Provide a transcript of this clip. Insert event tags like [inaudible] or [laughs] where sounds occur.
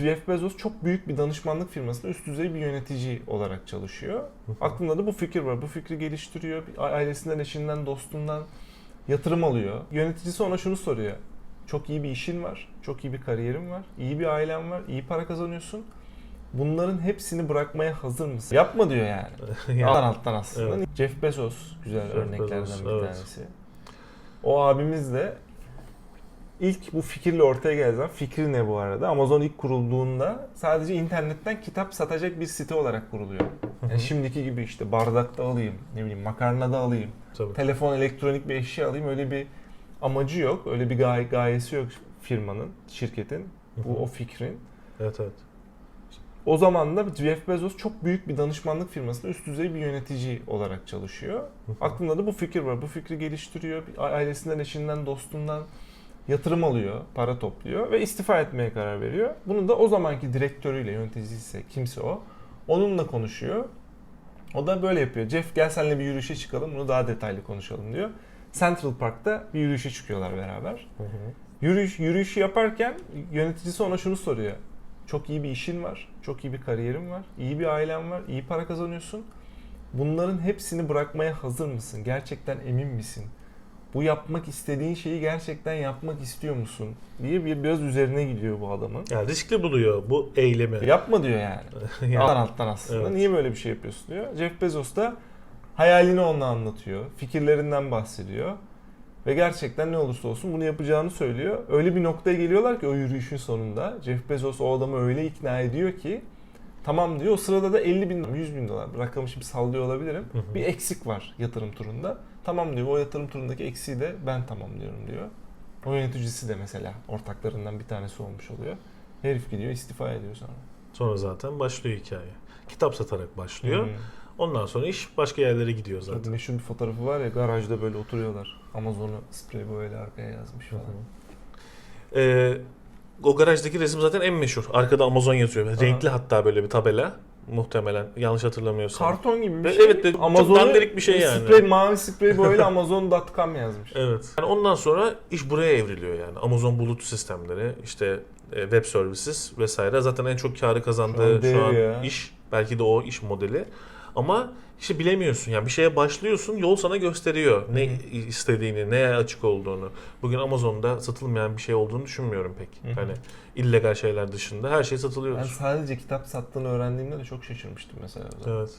Jeff Bezos çok büyük bir danışmanlık firmasında üst düzey bir yönetici olarak çalışıyor. Aklında da bu fikir var. Bu fikri geliştiriyor. Ailesinden, eşinden, dostundan yatırım alıyor. Yöneticisi ona şunu soruyor. Çok iyi bir işin var. Çok iyi bir kariyerin var. iyi bir ailen var. iyi para kazanıyorsun. Bunların hepsini bırakmaya hazır mısın? Yapma diyor yani. [laughs] Yani Alttan alttan aslında. Evet. Jeff Bezos güzel Jeff örneklerden Bezos, bir evet. tanesi. O abimiz de ilk bu fikirle ortaya geldi. zaman- Fikri ne bu arada? Amazon ilk kurulduğunda sadece internetten kitap satacak bir site olarak kuruluyor. Yani şimdiki gibi işte bardakta alayım, ne bileyim makarnada alayım, tabii. telefon, elektronik bir eşya alayım öyle bir amacı yok. Öyle bir gaye, gayesi yok firmanın, şirketin. Bu o fikrin. Evet evet. O zaman da Jeff Bezos çok büyük bir danışmanlık firmasında üst düzey bir yönetici olarak çalışıyor. Aklında da bu fikir var. Bu fikri geliştiriyor. Ailesinden, eşinden, dostundan yatırım alıyor, para topluyor ve istifa etmeye karar veriyor. Bunu da o zamanki direktörüyle, yöneticisi ise kimse o, onunla konuşuyor. O da böyle yapıyor. Jeff gel seninle bir yürüyüşe çıkalım, bunu daha detaylı konuşalım diyor. Central Park'ta bir yürüyüşe çıkıyorlar beraber. Hı hı. Yürüyüş, yürüyüşü yaparken yöneticisi ona şunu soruyor. Çok iyi bir işin var, çok iyi bir kariyerin var, iyi bir ailen var, iyi para kazanıyorsun. Bunların hepsini bırakmaya hazır mısın? Gerçekten emin misin? Bu yapmak istediğin şeyi gerçekten yapmak istiyor musun? diye bir biraz üzerine gidiyor bu adamın. Yani riskli buluyor bu eylemi. Yapma diyor yani. [laughs] Yani- Alttan alttan aslında. Evet. Niye böyle bir şey yapıyorsun diyor. Jeff Bezos da hayalini onunla anlatıyor. Fikirlerinden bahsediyor. Ve gerçekten ne olursa olsun bunu yapacağını söylüyor. Öyle bir noktaya geliyorlar ki o yürüyüşün sonunda Jeff Bezos o adamı öyle ikna ediyor ki tamam diyor. O sırada da 50 bin, 100 bin dolar rakamı şimdi sallıyor olabilirim. Hı hı. Bir eksik var yatırım turunda. Tamam diyor o yatırım turundaki eksiği de ben tamamlıyorum diyor. O yöneticisi de mesela ortaklarından bir tanesi olmuş oluyor. Herif gidiyor istifa ediyor sonra. Sonra zaten başlıyor hikaye. Kitap satarak başlıyor. Hmm. Ondan sonra iş başka yerlere gidiyor zaten. meşhur bir fotoğrafı var ya garajda böyle oturuyorlar. Amazon'u sprey boyayla arkaya yazmış falan. Ee, o garajdaki resim zaten en meşhur. Arkada Amazon yazıyor. Renkli hatta böyle bir tabela. Muhtemelen yanlış hatırlamıyorsam. Karton gibi bir şey. evet de çok dandirik bir şey yani. Sprey, mavi sprey boyayla [laughs] amazon.com yazmış. Evet. Yani ondan sonra iş buraya evriliyor yani. Amazon bulut sistemleri, işte e, web services vesaire. Zaten en çok karı Şu kazandığı an dev şu an iş. Belki de o iş modeli. Ama işte bilemiyorsun. Yani bir şeye başlıyorsun, yol sana gösteriyor ne istediğini, neye açık olduğunu. Bugün Amazon'da satılmayan bir şey olduğunu düşünmüyorum pek. Hı hı. Hani illegal şeyler dışında her şey satılıyor. Ben sadece kitap sattığını öğrendiğimde de çok şaşırmıştım mesela. Evet.